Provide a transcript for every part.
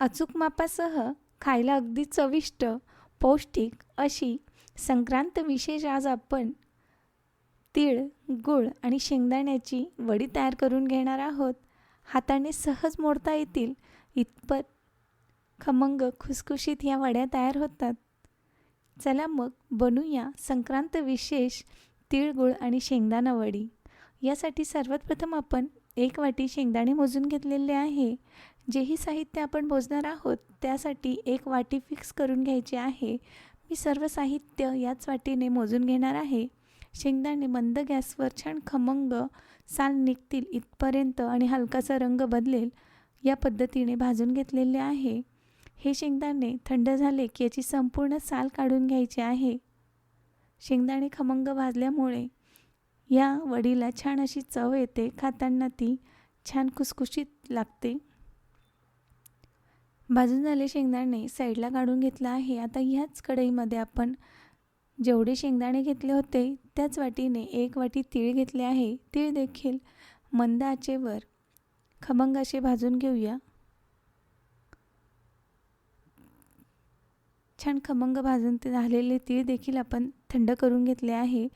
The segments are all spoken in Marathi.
अचूक मापासह खायला अगदी चविष्ट पौष्टिक अशी संक्रांत विशेष आज आपण तीळ गूळ आणि शेंगदाण्याची वडी तयार करून घेणार आहोत. हाताने सहज मोडता येतील. इतपत खमंग खुसखुशीत या वड्या तयार होतात. चला मग बनूया संक्रांत विशेष तिळगुळ आणि शेंगदाणा वडी. यासाठी सर्वात प्रथम आपण एक वाटी शेंगदाणे मोजून घेतलेले आहे. जेही साहित्य आपण मोजणार आहोत त्यासाठी एक वाटी फिक्स करून घ्यायची आहे. मी सर्व साहित्य याच वाटीने मोजून घेणार आहे. शेंगदाणे मंद गॅसवर छान खमंग साल निघतील इथपर्यंत आणि हलकासा रंग बदलेल या पद्धतीने भाजून घेतलेले आहे. हे शेंगदाणे थंड झाले की याची संपूर्ण साल काढून घ्यायची आहे. शेंगदाणे खमंग भाजल्यामुळे या वडीला छान अशी चव येते खाताना ती छान खुसखुशीत लागते. भाजून झाले शेंगदाणे साईडला काढून घेतला आहे. आता ह्याच कढईमध्ये आपण जेवढे शेंगदाणे घेतले होते त्याच वाटीने एक वाटी तीळ घेतले आहे. तीळ देखील मंद आचेवर खमंग असे भाजून घेऊया. छान खमंग भाजून ते झालेले तीळ देखील आपण थंड करून घेतले आहे.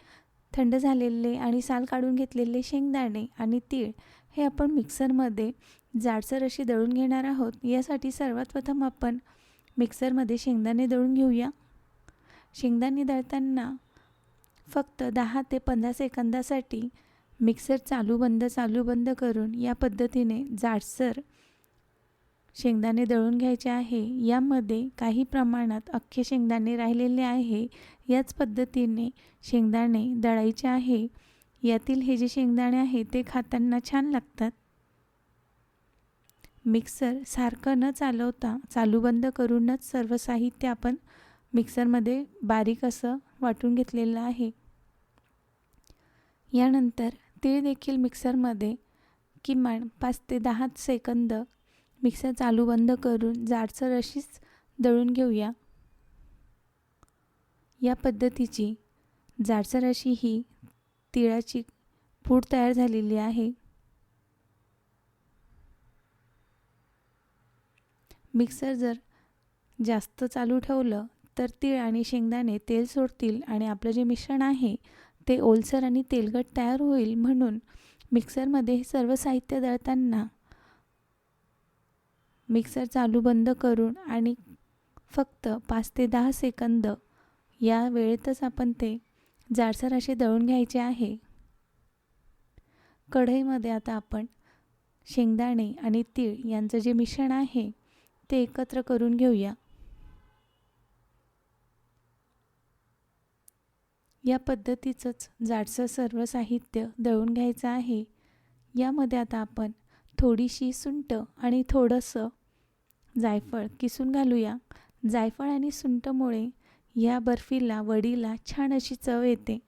थंड झालेले आणि साल काढून घेतलेले शेंगदाणे आणि तीळ हे आपण मिक्सरमध्ये जाडसर अशी दळून घेणार आहोत. यासाठी सर्वात प्रथम आपण मिक्सरमध्ये शेंगदाणे दळून घेऊया. शेंगदाणे दळताना फक्त दहा ते पंधरा सेकंदासाठी मिक्सर चालू बंद चालू बंद करून या पद्धतीने जाडसर शेंगदाणे दळून घ्यायचे आहे. यामध्ये काही प्रमाणात अख्खे शेंगदाणे राहिलेले आहे. याच पद्धतीने शेंगदाणे दळायचे आहे. यातील हे जे शेंगदाणे आहे ते खाताना छान लागतात. मिक्सर सारखं न चालवता चालू बंद करूनच सर्व साहित्य आपण मिक्सरमध्ये बारीक असं वाटून घेतलेलं आहे. यानंतर तीळ देखील मिक्सरमध्ये किमान पाच ते दहा सेकंद मिक्सर चालू बंद करून जाडसर अशीच दळून घेऊया. या पद्धतीची जाडसर अशी ही तिळाची पूड तयार झालेली आहे. मिक्सर जर जास्त चालू ठेवलं तर तीळ आणि शेंगदाणे तेल सोडतील आणि आपलं जे मिश्रण आहे ते ओलसर आणि तेलकट तयार होईल म्हणून मिक्सरमध्ये हे सर्व साहित्य दळताना मिक्सर चालू बंद करून आणि फक्त पाच ते दहा सेकंद या वेळेतच आपण ते जाडसर असे दळून घ्यायचे आहे. कढईमध्ये आता आपण शेंगदाणे आणि तीळ यांचं जे मिश्रण आहे ते एकत्र करून घेऊया. या पद्धतीचंच जाडसर सर्व साहित्य दळून घ्यायचं आहे. यामध्ये आता आपण थोडीशी सुंट आणि थोडंसं जायफळ किसून घालूया. जायफळ आणि सुंटमुळे या बर्फीला वडीला छान अशी चव येते.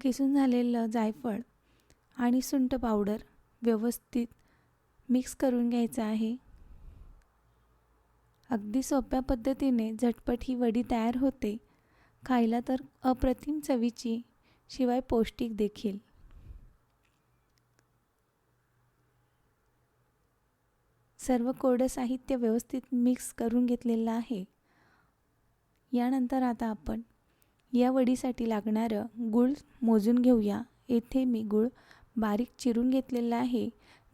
किसून झालेलं जायफळ आणि सुंट पावडर व्यवस्थित मिक्स करून घ्यायचं आहे. अगदी सोप्या पद्धतीने झटपट ही वडी तयार होते. खायला तर अप्रतिम चवीची शिवाय पौष्टिक देखील. सर्व कोरडं साहित्य व्यवस्थित मिक्स करून घेतलेलं आहे. यानंतर आता आपण या वडीसाठी लागणारं गूळ मोजून घेऊया. येथे मी गूळ बारीक चिरून घेतलेला आहे.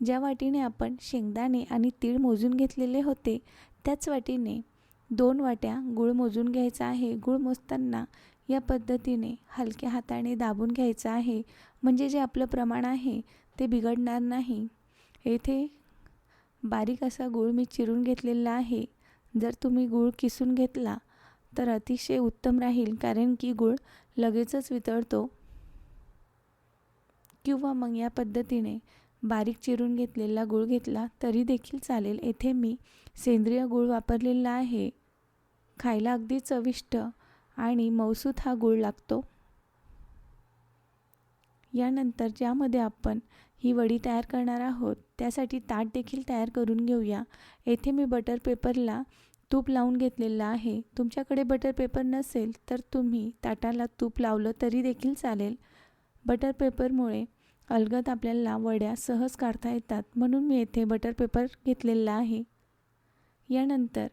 ज्या वाटीने आपण शेंगदाणे आणि तीळ मोजून घेतलेले होते त्याच वाटीने दोन वाट्या गूळ मोजून घ्यायचा आहे. गूळ मोजताना या पद्धतीने हलक्या हाताने दाबून घ्यायचं आहे. म्हणजे जे आपलं प्रमाण आहे ते बिघडणार नाही. येथे बारीक असा गूळ मी चिरून घेतलेला आहे. जर तुम्ही गूळ किसून घेतला तर अतिशय उत्तम राहील कारण की गूळ लगेचच वितळतो. किंवा मग या पद्धतीने बारीक चिरून घेतलेला गूळ घेतला तरी देखील चालेल. येथे मी सेंद्रिय गूळ वापरलेला आहे. खायला अगदी चविष्ट आणि मौसूत हा गूळ लागतो. यानंतर ज्यामध्ये आपण ही वडी तयार करणार आहोत. त्यासाठी ताट देखील तयार करून घेऊया. येथे मी बटर पेपरला तूप लावून घेतलेलं आहे. तुमच्याकडे बटर पेपर नसेल तर तुम्ही ताटाला तूप लावलं तरी देखील चालेल. बटर पेपरमुळे अलगद आपल्याला वड्या सहज काढता येतात. म्हणून मी येथे बटर पेपर घेतलेला आहे. यानंतर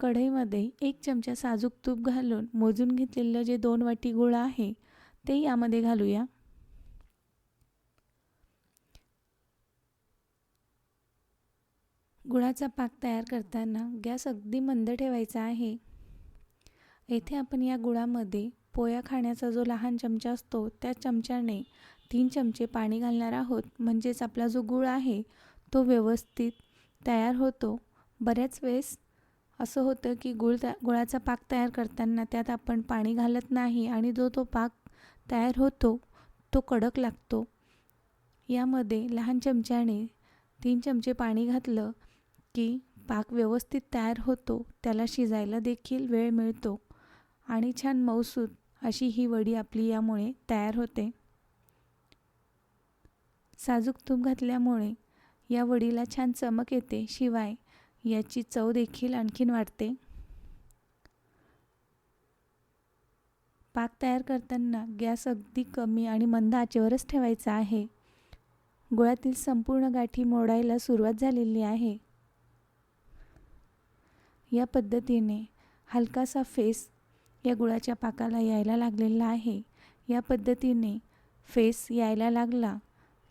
कढईमध्ये एक चमचा साजूक तूप घालून मोजून घेतलेलं जे दोन वाटी गुळ आहे ते यामध्ये घालूया. गुळाचा पाक तयार करताना गॅस अगदी मंद ठेवायचा आहे. येथे आपण या गुळामध्ये पोया खाण्याचा जो लहान चमचा असतो त्या चमच्याने तीन चमचे पाणी घालणार आहोत. म्हणजेच आपला जो गुळ आहे तो व्यवस्थित तयार होतो. बऱ्याच वेळेस असं होतं की गुळ त्या गुळाचा पाक तयार करताना त्यात आपण पाणी घालत नाही आणि जो तो पाक तयार होतो तो कडक लागतो. यामध्ये लहान चमच्याने तीन चमचे पाणी घातलं की पाक व्यवस्थित तयार होतो त्याला शिजायला देखील वेळ मिळतो. आणि छान मौसूद अशी ही वडी आपली यामुळे तयार होते. साजूक तूप घातल्यामुळे या वडीला छान चमक येते शिवाय याची चव देखील आणखीन वाढते. पाक तयार करताना गॅस अगदी कमी आणि मंद आचेवरच ठेवायचा आहे. गुळातील संपूर्ण गाठी मोडायला सुरुवात झालेली आहे. या पद्धतीने हलकासा फेस या गुळाच्या पाकाला यायला लागलेला आहे. या पद्धतीने फेस यायला लागला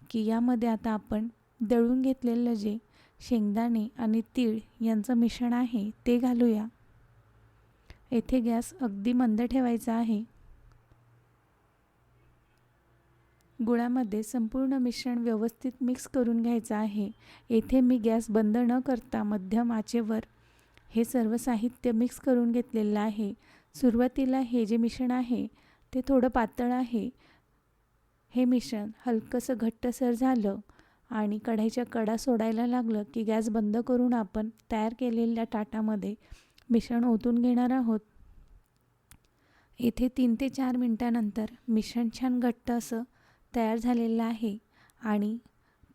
की यामध्ये आता आपण दळून घेतलेलं जे शेंगदाणे आणि तीळ यांचं मिश्रण आहे ते घालूया. येथे गॅस अगदी मंद ठेवायचा आहे. गुळामध्ये संपूर्ण मिश्रण व्यवस्थित मिक्स करून घ्यायचं आहे. येथे मी गॅस बंद न करता मध्यम आचेवर हे सर्व साहित्य मिक्स करून घेतलेलं आहे. सुरुवातीला हे जे मिश्रण आहे ते थोडं पातळ आहे. हे मिश्रण हलकंसं घट्टसर झालं आणि कढाईच्या कडा सोडायला लागलं की गॅस बंद करून आपण तयार केलेल्या ताटामध्ये मिश्रण ओतून घेणार आहोत. येथे तीन ते चार मिनटानंतर मिश्रण छान घट्ट असं तयार झालेलं आहे आणि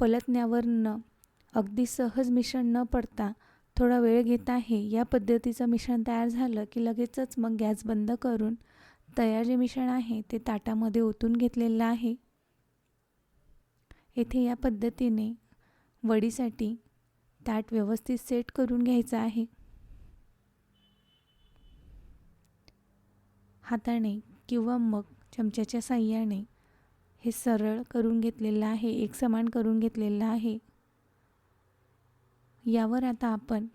पलटण्यावर न अगदी सहज मिश्रण न पडता थोडा वेळ घेत आहे. या पद्धतीचं मिश्रण तयार झालं की लगेचच मग गॅस बंद करून तयार जे मिश्रण आहे ते ताटामध्ये ओतून घेतलेलं आहे. येथे या पद्धतीने वडीसाठी ताट व्यवस्थित सेट करून घ्यायचं आहे. हाताने किंवा मग चमच्याच्या साह्याने हे सरळ करून घेतलेलं आहे. एक समान करून घेतलेलं आहे. यावर आता आपण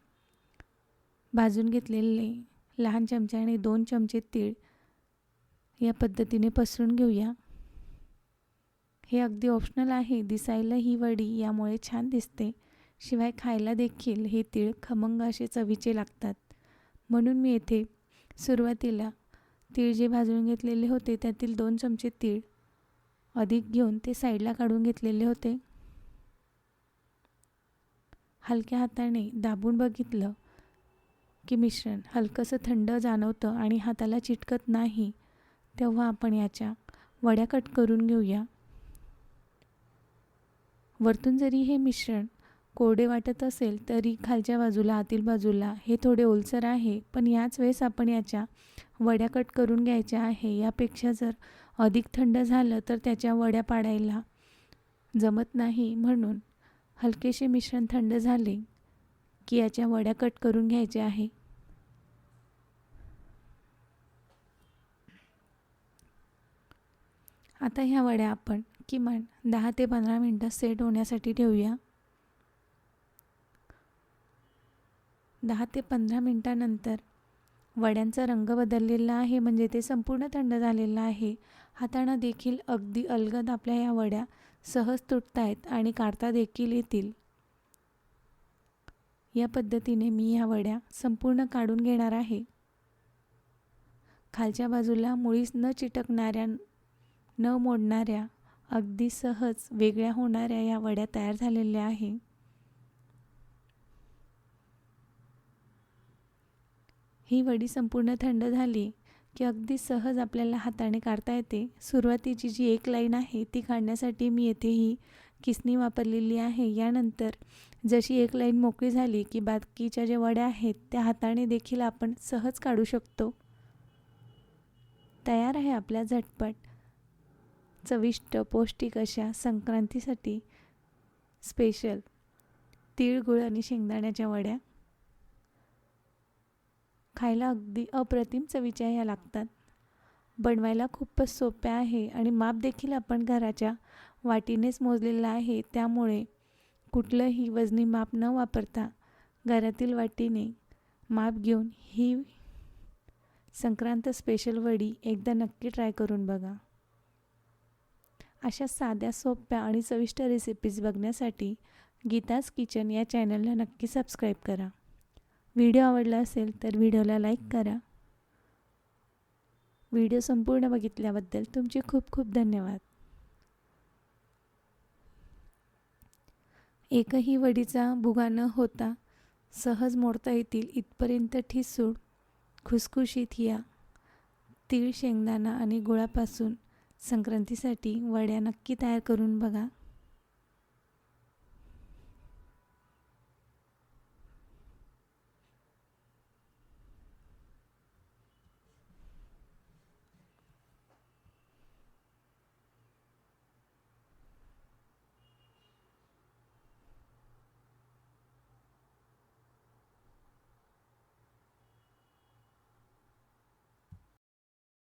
भाजून घेतलेले लहान चमच्याने दोन चमचे तीळ या पद्धतीने पसरून घेऊया. हे अगदी ऑप्शनल आहे. दिसायला ही वडी यामुळे छान दिसते. शिवाय खायला देखील हे तीळ खमंग असे चवीचे लागतात. म्हणून मी येथे सुरुवातीला तीळ जे भाजून घेतलेले होते त्यातील दोन चमचे तीळ अधिक घेऊन ते साईडला काढून घेतलेले होते. हलक्या हाताने दाबून बघितलं की मिश्रण हलकंसं थंड जाणवतं आणि हाताला चिटकत नाही तेव्हा आपण याच्या वड्या कट करून घेऊया. वरतून जरी हे मिश्रण कोरडे वाटत असेल तरी खालच्या बाजूला आतील बाजूला हे थोडे ओलसर आहे पण याच वेळेस आपण याच्या वड्या कट करून घ्यायच्या आहे. यापेक्षा जर अधिक थंड झालं तर त्याच्या वड्या पाडायला जमत नाही म्हणून हलकेसे मिश्रण थंड झाले की याच्या वड्या कट करून घ्यायच्या आहे. आता ह्या वड्या आपण किमान दहा ते पंधरा मिनटं सेट होण्यासाठी ठेवूया. दहा ते पंधरा मिनटानंतर वड्यांचा रंग बदललेला आहे म्हणजे ते संपूर्ण थंड झालेलं आहे. हाताना देखील अगदी अलगद आपल्या या वड्या सहज तुटतायत आणि काढता देखील येतील. या पद्धतीने मी ह्या वड्या संपूर्ण काढून घेणार आहे. खालच्या बाजूला मुळीच न चिटकणाऱ्या न मोडणाऱ्या अगदी सहज वेगळ्या होणाऱ्या या वड्या तयार झालेल्या आहे. ही वडी संपूर्ण थंड झाली की अगदी सहज आपल्याला हाताने काढता येते. सुरुवातीची जी एक लाईन आहे ती काढण्यासाठी मी येथे ही किसनी वापरलेली आहे. यानंतर जशी एक लाईन मोकळी झाली की बाकीच्या ज्या वड्या आहेत त्या हाताने देखील आपण सहज काढू शकतो. तयार आहे आपल्या झटपट चविष्ट पौष्टिक अशा संक्रांतीसाठी स्पेशल तीळ गुळ आणि शेंगदाण्याच्या वड्या. खायला अगदी अप्रतिम चवीच्या ह्या लागतात. बनवायला खूपच सोप्या आहे आणि माप देखील आपण घराच्या वाटीनेच मोजलेलं आहे. त्यामुळे कुठलंही वजनी माप न वापरता घरातील वाटीने माप घेऊन ही संक्रांत स्पेशल वडी एकदा नक्की ट्राय करून बघा. अशा साध्या सोप्या आणि चविष्ट रेसिपीज बघण्यासाठी गीताज किचन या चॅनलला नक्की सबस्क्राईब करा. व्हिडिओ आवडला असेल तर व्हिडिओला लाईक करा. व्हिडिओ संपूर्ण बघितल्याबद्दल तुमचे खूप खूप धन्यवाद. एकही वडीचा भुगा न होता सहज मोडता येतील इथपर्यंत ठिसूळ. खुसखुशीत या. तीळ शेंगदाणा आणि गुळापासून संक्रांतीसाठी वड्या नक्की तयार करून बघा.